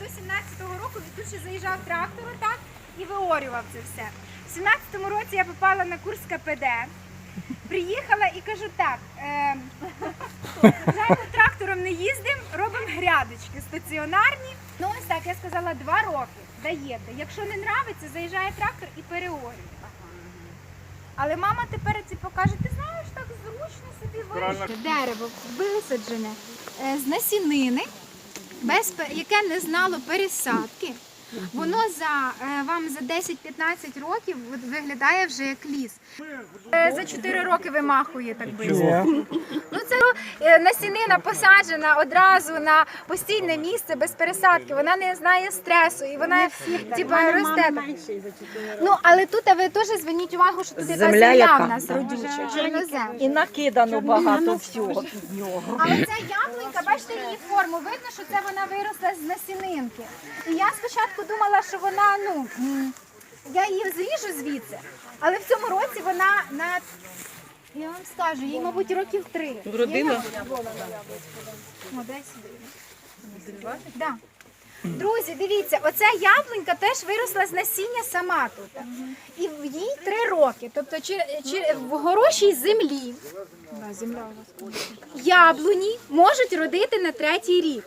до 17-го року він тут ще заїжджав трактор отак і виорював це все. В 17-му році я попала на курс КПД. Приїхала і кажу так, е, вже трактором не їздимо, робимо грядочки стаціонарні. Ну ось так, я сказала, два роки даєте. Якщо не нравиться, заїжджає трактор і переорює. Але мама тепер ці покаже, ти знаєш, так зручно собі вирішити. Дерево висаджене е, з насінини, без, яке не знало пересадки. Воно за е, вам за 10-15 років виглядає вже як ліс. Е, За 4 роки вимахує так близько. Ну це е, насінина посаджена одразу на постійне місце без пересадки. Вона не знає стресу і вона типа росте. Ну але тут а ви теж зверніть увагу, що тут яка Земля земля в нас родюча. І накидано багато всього. Але ця яблунька, бачите її форму, видно, що це вона виросла з насінинки. І я спочатку думала, що вона, ну, я її зріжу звідси, але в цьому році вона на, я вам скажу, їй, мабуть, років три. Вродила? О, дай сюди. Да. Друзі, дивіться, оця яблунька теж виросла з насіння сама тут. І в їй три роки. Тобто чи, чи, в хорошій землі яблуні можуть родити на третій рік.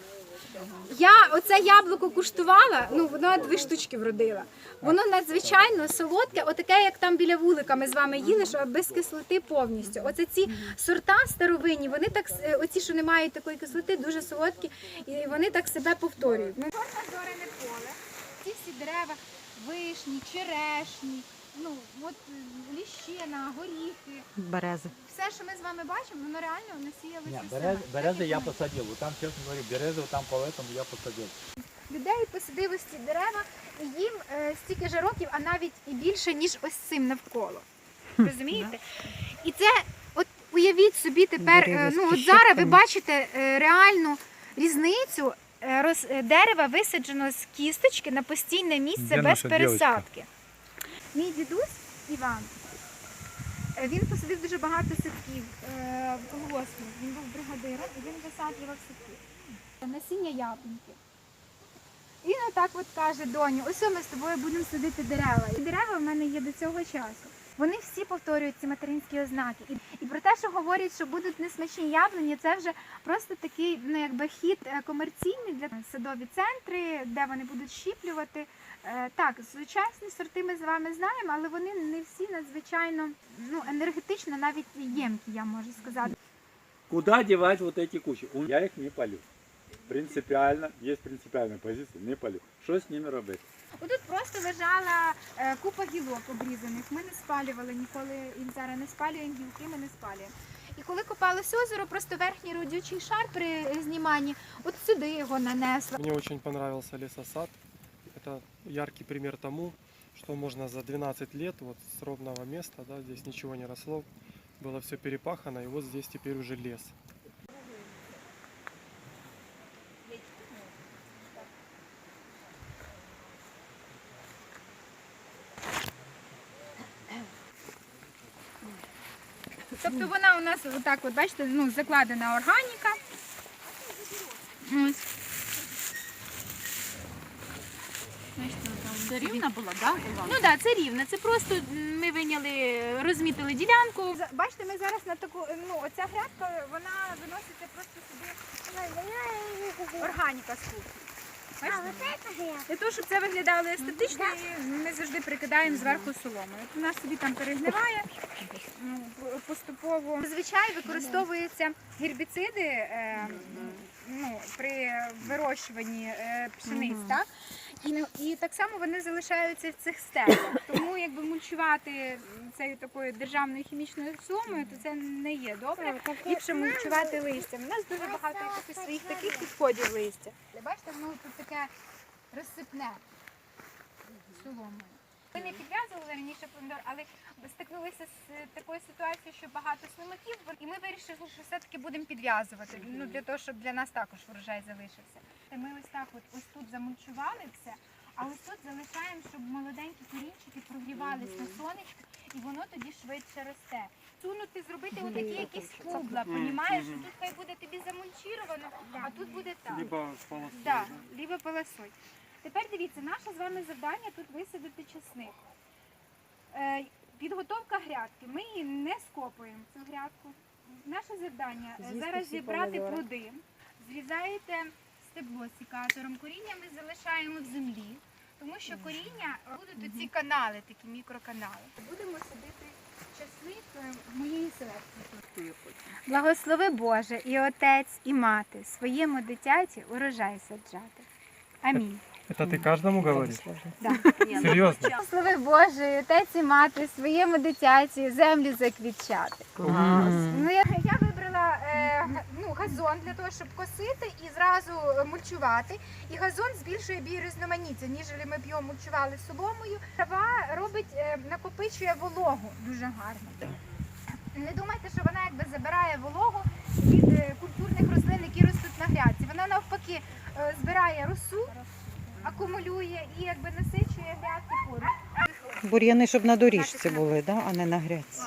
Я оце яблуко куштувала, ну воно дві штучки вродила. Воно надзвичайно солодке, отаке, як там біля вулика ми з вами їли, що без кислоти повністю. Оце ці сорта старовинні, вони так оці, що не мають такої кислоти, дуже солодкі, і вони так себе повторюють. Ну, зорене поле, ці всі дерева, вишні, черешні, ну от е, ліщина, горіхи. Берези. Все, що ми з вами бачимо, воно реально насіялося. Ні, берез, берези я посадив. Там, чесно говорю, берези там по этому я посадив. Людей посадив ось ці дерева, і їм е, стільки ж років, а навіть і більше, ніж ось цим навколо. Розумієте? І це, от уявіть собі тепер, е, ну от зараз ви бачите е, реальну різницю. е, Роз, е, дерева висаджено з кісточки на постійне місце Де без наша пересадки. Мій дідусь Іван, він посадив дуже багато садків е, в колгоспі. Він був бригадиром і він висаджував садки. Насіння яблуньки. Він отак от каже, доню, ось ми з тобою будемо садити дерева. І дерева в мене є до цього часу. Вони всі повторюють ці материнські ознаки. І, про те, що говорять, що будуть несмачні яблуні, це вже просто такий ну, якби хід е, комерційний для садові центри, де вони будуть щіплювати. Е, Так, сучасні сорти ми з вами знаємо, але вони не всі надзвичайно ну, енергетично, навіть ємкі, я можу сказати. Куда девать вот эти кучи? Я їх не палю. Принципіально, є принципіальна позиція, не палю. Що з ними робити? Отут просто лежала е, купа гілок обрізаних. Ми не спалювали ніколи і зараз не спалюємо гілки, ми не спалюємо. І коли копалось озеро, просто верхній родючий шар при зніманні, от сюди його нанесли. Мне очень понравился лесосад. Это яркий пример тому, что можно за 12 лет вот с ровного места, да, здесь ничего не росло, было все перепахано, и вот здесь теперь уже лес. Тобто вона у нас отак, от бачите, ну закладена органіка. Ось. Це рівна була, так? Ну так, да, це рівне. Це просто ми виняли, розмітили ділянку. Бачите, ми зараз на таку, ну оця грядка, вона виноситься просто сюди органіка з кухні. Для того, щоб це виглядало естетично, ми завжди прикидаємо зверху соломою. Вона собі там перегниває ну, поступово. Зазвичай використовуються гербіциди е, ну, при вирощуванні е, пшениць, так? І, і так само вони залишаються в цих стеблах. Тому якби мульчувати цією такою державною хімічною соломою, то це не є добре. Ліпше мульчувати листям. У нас дуже багато якихось своїх таких підходів листя. Бачите, воно тут таке розсипне соломою. Ми не підв'язували раніше помідор, але стикнулися з е, такою ситуацією, що багато слимаків, і ми вирішили, що все-таки будемо підв'язувати. Ну для того, щоб для нас також врожай залишився. Ми ось так, от ось тут замульчували все, А ось тут залишаємо, щоб молоденькі корінчики прогрівались на сонечку, і воно тоді швидше росте. Сунути, зробити отакі якісь кубла, понімаєш? Що Тут хай буде тобі замульчировано, а тут буде так. Либо полосой, Да, да? либо полосой. Тепер дивіться, наше з вами завдання тут висадити чесник. Е, підготовка грядки. Ми її не скопуємо цю грядку. Наше завдання е, зараз зібрати плоди. Зрізаєте стебло секатором. Коріння ми залишаємо в землі, тому що коріння будуть оці канали, такі мікроканали. Будемо садити чесник е, моєї селекції. Благослови Боже і отець, і мати своєму дитяті урожай саджати. Амінь. Это ты каждому говоришь? Да. Серьезно? Благослови Боже, і отець і мати своєму дитяті землю заквітчати. Ну я, я вибрала е, ну, газон для того, щоб косити і зразу е, мульчувати. І газон збільшує біорізноманіття, ніж ми б його мульчували соломою. Трава робить, е, накопичує вологу дуже гарно. Не думайте, що вона якби забирає вологу від е, культурних рослин, які ростуть на грядці. Вона навпаки е, збирає росу, акумулює і якби насичує грядки поруч. Бур'яни, щоб на доріжці були, да? а не на грядці.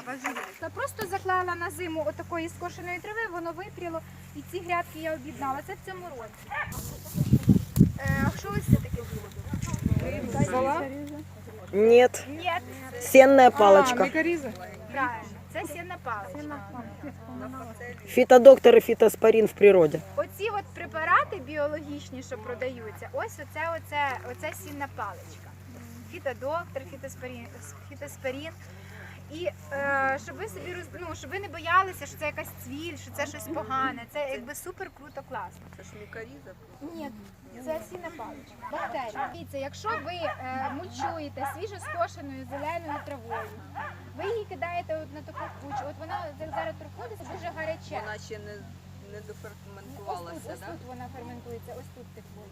Та просто заклала на зиму отакої скошеної трави, воно випріло, і ці грядки я об'єднала. Це в цьому році. Е, а що ось це таке було? Ні, сенная палочка. правильно. Це сіна паличка. Фитодоктор и фитоспорин в природі. Оці от препарати біологічні, що продаються, ось оце, оце, оце сінна паличка. Фітодоктор, фітоспорін, фітоспорін. І е, щоб ви собі роз... ну, щоб ви не боялися, що це якась цвіль, що це щось погане. Це якби супер круто, класно. Це ж мікоріза. Ні, це сіна паличка. Бактерія. Дивіться, якщо ви е, мульчуєте свіжо скошеною зеленою травою, ви її кидаєте от на таку кучу, от вона зараз проходить дуже гаряче. Вона ще не, не Ось тут, доферментувалася, ось да? тут вона ферментується, ось тут тепло.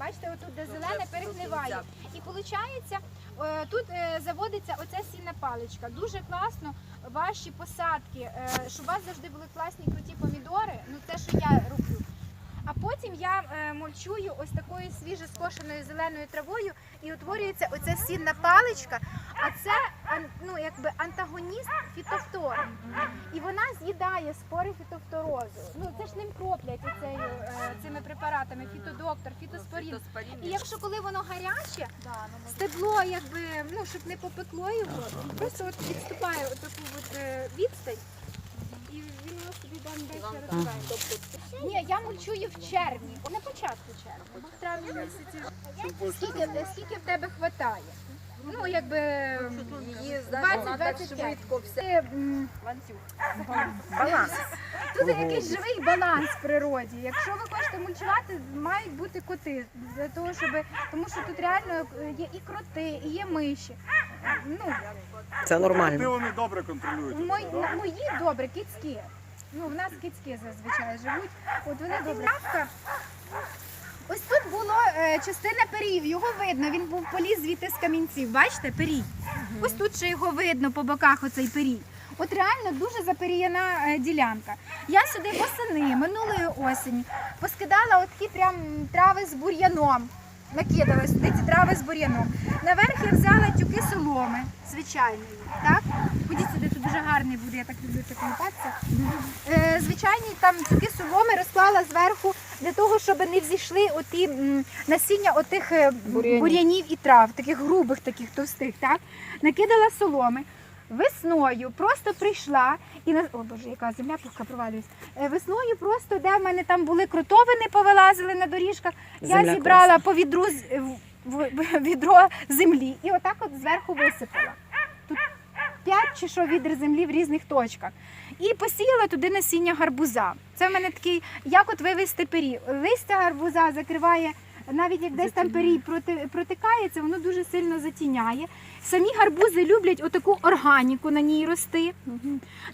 Бачите, отут де зелене перехливає. І виходить, тут е, заводиться оця сінна паличка. Дуже класно ваші посадки, е, щоб у вас завжди були класні круті помідори. Ну це що я роблю. А потім я е, мульчую ось такою свіжо скошеною зеленою травою і утворюється оця сінна паличка. А це ну, якби антагоніст фітофтори. І спори фітофторозу. Ну це ж ним кроплять оцею, е, цими препаратами фітодоктор, фітоспорін. І якщо коли воно гаряче, стебло, якби ну щоб не попекло його, просто от відступає от таку от е, відстань. І він воно собі там далі розвивається. Ні, я мульчую в червні, на початку червня, бо в травні місяці. Скільки, скільки в тебе хватає? Ну, якби Її знаєш, вона так 20-25. швидко все. Це, м, Баланс. Тут якийсь живий баланс в природі. Якщо ви хочете мульчувати, мають бути коти. Для того, щоб... Тому що тут реально є і кроти, і є миші. Ну, Це нормально. Ти вони добре контролюють. мої, мої добре, кицькі. Ну, в нас кицькі зазвичай живуть. От вони добре. Ось тут було е, частина перів, його видно, він був поліз звідти з камінців. Бачите, перій? Ось тут ще його видно по боках оцей перій. От реально дуже заперіяна е, ділянка. Я сюди восени, минулої осені, поскидала от прям трави з бур'яном. Накидала сюди ці трави з бур'яном. Наверх я взяла тюки соломи звичайної. Так? Ходіть сюди, дуже гарний буде, я так люблю так лопатися. Е, звичайні там тюки соломи розклала зверху для того, щоб не взійшли оті м, насіння отих е, Бур'янів. бур'янів і трав, таких грубих, таких товстих. Так? Накидала соломи. Весною просто прийшла і на о боже, яка земля пухка провалюється. Е, Весною просто де в мене там були кротовини, повилазили на доріжках. Земля я зібрала по відру з- в- відро землі і отак от зверху висипала. П'ять чи що відер землі в різних точках. І посіяла туди насіння гарбуза. Це в мене такий, як от вивести пері. Листя гарбуза закриває, навіть як десь там перій проти, протикається, воно дуже сильно затіняє. Самі гарбузи люблять отаку органіку на ній рости.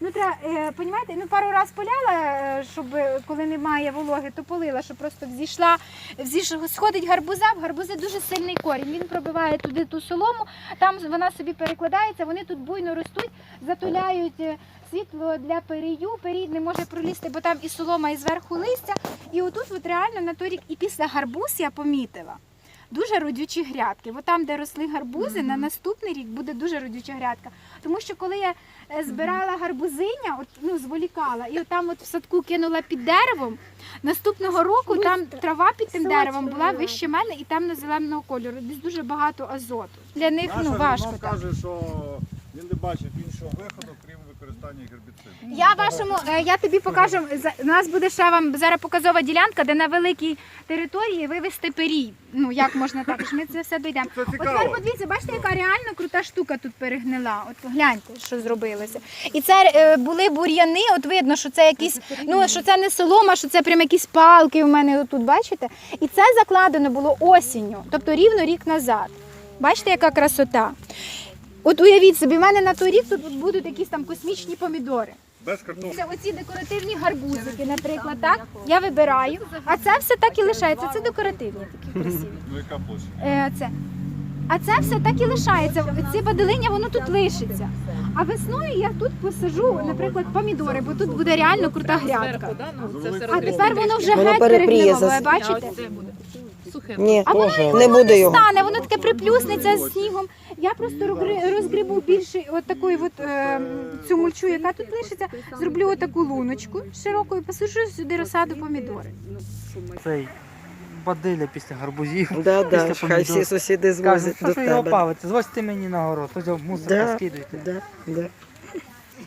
Ну, треба, е, понімаєте, ну пару раз поляла, е, щоб е, коли немає вологи, то полила, щоб просто взійшла, взіш, сходить гарбуза, в гарбузи дуже сильний корінь. Він пробиває туди ту солому, там вона собі перекладається, вони тут буйно ростуть, затуляють е, світло для перію. Перій не може пролізти, бо там і солома, і зверху листя. І отут от реально на той рік, і після гарбуз я помітила. Дуже родючі грядки. Бо там, де росли гарбузи, на наступний рік буде дуже родюча грядка. Тому що коли я е, збирала гарбузиня, от, ну, зволікала, і там от в садку кинула під деревом, наступного року там трава під тим деревом була вище мене і там на зеленого кольору. Десь дуже багато азоту. Для них ну, важко. так. каже, що він не бачить іншого виходу, крім використання гербіцидів. Я вашому, е, я тобі покажу. за- У нас буде ще вам зараз показова ділянка, де на великій території вивести перій. Ну як можна також. Ми це все дійдемо. Це От цікаво. тепер подивіться, бачите, яка реально крута штука тут перегнила. От гляньте, що зробилося. І це е, були бур'яни. От видно, що це якісь, ну що це не солома, що це прям якісь палки у мене тут, бачите? І це закладено було осінню, тобто рівно рік назад. Бачите, яка красота. От уявіть собі, в мене на той рік тут будуть якісь там космічні помідори. Без картоплі. Це оці декоративні гарбузики, наприклад, так? Я вибираю, а це все так і лишається. Це декоративні такі красиві. Ну яка площа? Е, це. А це все так і лишається. Ці баделиня, воно тут лишиться. А весною я тут посажу, наприклад, помідори, бо тут буде реально крута грядка. А тепер воно вже Воно геть перепріє перегнило, ви бачите? Ні, А воно не буде не його. стане, воно таке приплюснеться з снігом. Я просто розгри- розгрібу більше от такої от, е, цю мульчу, яка тут лишиться, зроблю отаку луночку широкою, посаджу сюди розсаду помідори. цей бадиля після гарбузів. Да, да, Після хай всі помідор. сусіди Каже, звозять що до ж ви його тебе. павите, звозьте мені на город, ось його мусорка Да, скидуйте. да, да.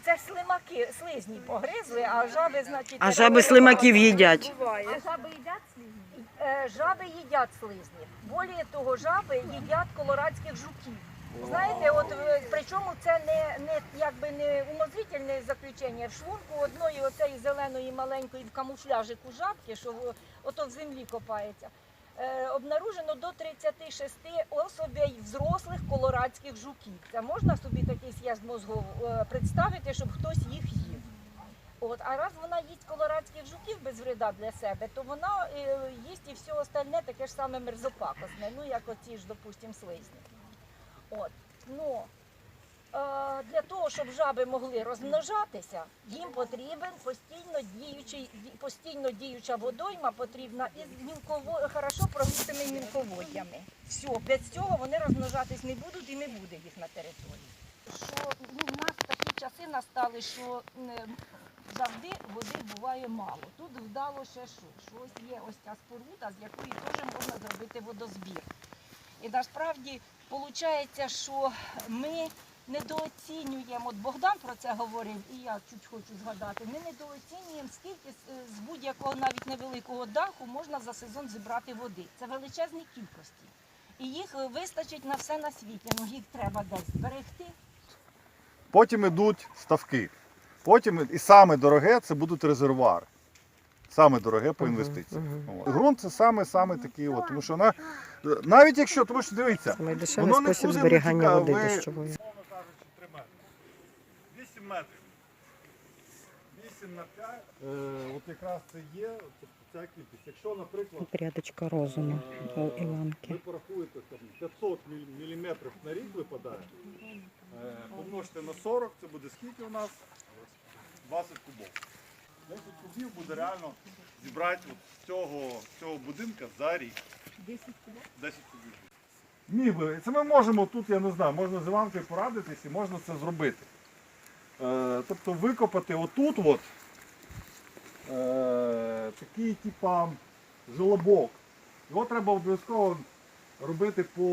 Це слимаки, слизні погризли, а жаби, значить... А жаби слимаків їдять. А жаби їдять слизні? Жаби їдять слизні. Более того, жаби їдять колорадських жуків. Знаєте, от е, причому це не, не якби не умозрительне заключення. В шлунку одної оцеї зеленої маленької в камуфляжику жабки, що в- ото в землі копається. е, Обнаружено до 36 особей взрослих колорадських жуків. Це можна собі такий з'їзд мозгов е, представити, щоб хтось їх їв. От, а раз вона їсть колорадських жуків без вреда для себе, то вона е, їсть і все остальне таке ж саме мерзопакосне, ну як оці ж, допустим, слизні. От. Ну, е, для того, щоб жаби могли розмножатися, їм потрібен постійно діючий, постійно діюча водойма потрібна із мілково, хорошо прогрітими мілководдями. Все, без цього вони розмножатись не будуть і не буде їх на території. Що ну, в нас такі часи настали, що е, завжди води буває мало. Тут вдало ще що, що ось є ось ця споруда, з якої теж можна зробити водозбір. І насправді виходить, що ми недооцінюємо, от Богдан про це говорив, і я чуть хочу згадати, ми недооцінюємо, скільки з- будь-якого навіть невеликого даху можна за сезон зібрати води. Це величезні кількості. І їх вистачить на все на світі. Ну їх треба десь зберегти. Потім йдуть ставки. Потім і саме дороге це будуть резервуари. Саме дороге по інвестиціям. От. Ґрунт це саме саме такий, от, тому що вона навіть якщо, тому що дивіться, Найдешевий Воно спосіб зберігання води ви- дощової. Умовно кажучи, 3 метри. 8 метрів. 8 на 5. Е, от якраз це є тобто ця кількість. Якщо, наприклад, Рядочка розуму у ви порахуєте там, 500 мм на рік випадає, е, помножте на 40, це буде скільки у нас? 20 кубов. 10 кубів буде реально зібрати от з цього, з цього будинка за рік. 10 кубів? 10 кубів. Міг би. Це ми можемо тут, я не знаю, можна з Іванкою порадитись і можна це зробити. Е, тобто викопати отут от е, такий типа жолобок. Його треба обов'язково робити по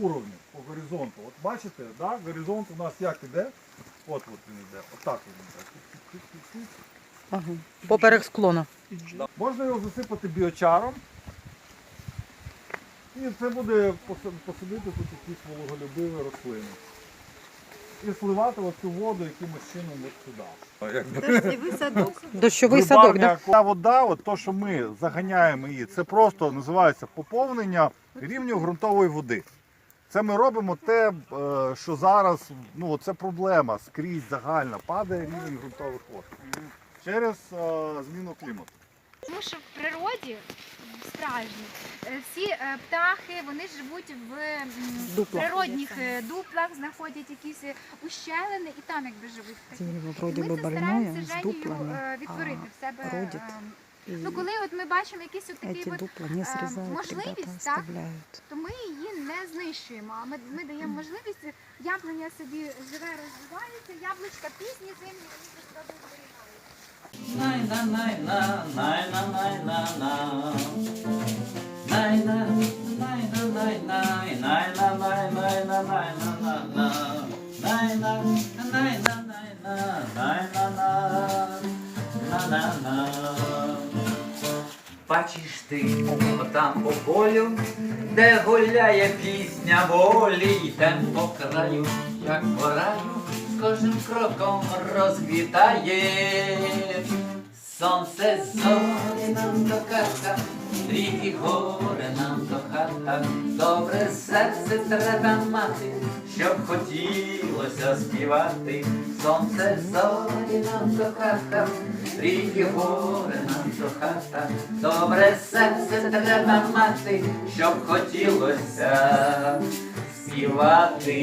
уровню, по горизонту. От бачите, да? горизонт у нас як іде? От от він іде. Отак він іде. Ага. Поперек склону. Можна його засипати біочаром. І це буде поса- посадити тут якісь вологолюбиві рослини. І сливати оцю воду якимось чином от сюди. Дощовий садок, так? Та вода, от то, що ми заганяємо її, це просто називається поповнення рівню ґрунтової води. Це ми робимо те, е, що зараз ну, це проблема скрізь загальна, падає рівень ґрунтових вод через е, зміну клімату. Тому що в природі справжній е, всі е, птахи вони живуть в м, Дуплах. природних е, дуплах, знаходять якісь е, ущелини і там якби живуть птахи. Дерево І ми бы це больное, стараємося Женєю дуплами. е, відтворити в себе е, Ну коли от ми бачимо якийсь от такий Эти от, дупла не е, срезают, можливість, ребята, так? оставляют. то ми її не знищуємо. А ми, ми даємо можливість яблуня собі живе, розвивається, яблучка пізні зимні, вони просто зберігають. Бачиш ти отам по полю, де гуляє пісня волі, йдем по краю, як по раю, кожним кроком розквітає. Сонце зорі нам до карта, ріки гори нам до хата, добре серце треба мати, щоб хотілося співати. Сонце зорі нам до хата, ріки гори нам до хата, добре серце треба мати, щоб хотілося співати.